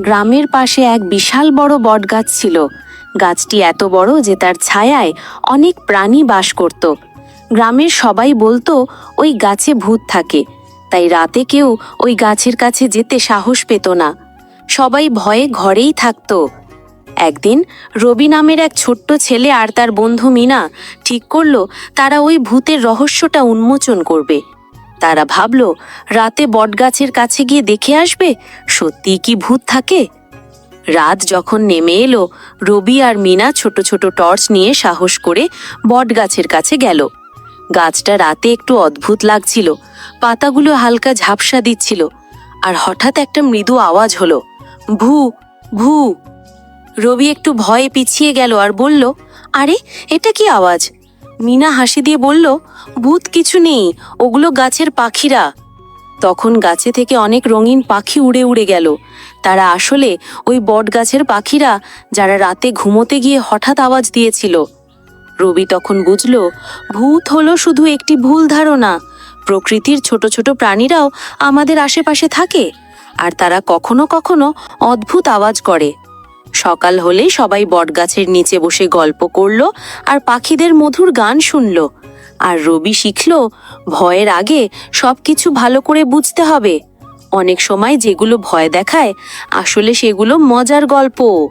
গ্রামের পাশে এক বিশাল বড় বটগাছ ছিল। গাছটি এত বড় যে তার ছায়ায় অনেক প্রাণী বাস করত। গ্রামের সবাই বলতো, ওই গাছে ভূত থাকে। তাই রাতে কেউ ওই গাছের কাছে যেতে সাহস পেত না। সবাই ভয়ে ঘরেই থাকতো। একদিন রবি নামের এক ছোট্ট ছেলে আর তার বন্ধু মিনা ঠিক করল, তারা ওই ভূতের রহস্যটা উন্মোচন করবে। তারা ভাবল, রাতে বটগাছের কাছে গিয়ে দেখে আসবে? সত্যি কি ভূত থাকে? রাত যখন নেমে এলো, রবি আর মিনা ছোট ছোট টর্চ নিয়ে সাহস করে বটগাছের কাছে গেল। গাছটা রাতে একটু অদ্ভুত লাগছিল। পাতাগুলো হালকা ঝাপসা দিচ্ছিল। আর হঠাৎ একটা মৃদু আওয়াজ হলো, ভু ভু। রবি একটু ভয়ে পিছিয়ে গেল আর বলল, আরে, এটা কি আওয়াজ? মিনা হাসি দিয়ে বলল, ভূত কিছু নেই, ওগুলো গাছের পাখিরা। তখন গাছে থেকে অনেক রঙিন পাখি উড়ে উড়ে গেল। তারা আসলে ওই বট গাছের পাখিরা, যারা রাতে ঘুমোতে গিয়ে হঠাৎ আওয়াজ দিয়েছিল। রবি তখন বুঝল, ভূত হলো শুধু একটি ভুল ধারণা। প্রকৃতির ছোট ছোট প্রাণীরাও আমাদের আশেপাশে থাকে, আর তারা কখনো কখনো অদ্ভুত আওয়াজ করে। সকাল হলে সবাই বটগাছের নিচে বসে গল্প করল আর পাখিদের মধুর গান শুনল। আর রবি শিখল, ভয়ের আগে সব কিছু ভালো করে বুঝতে হবে। অনেক সময় যেগুলো ভয় দেখায়, আসলে সেগুলো মজার গল্প।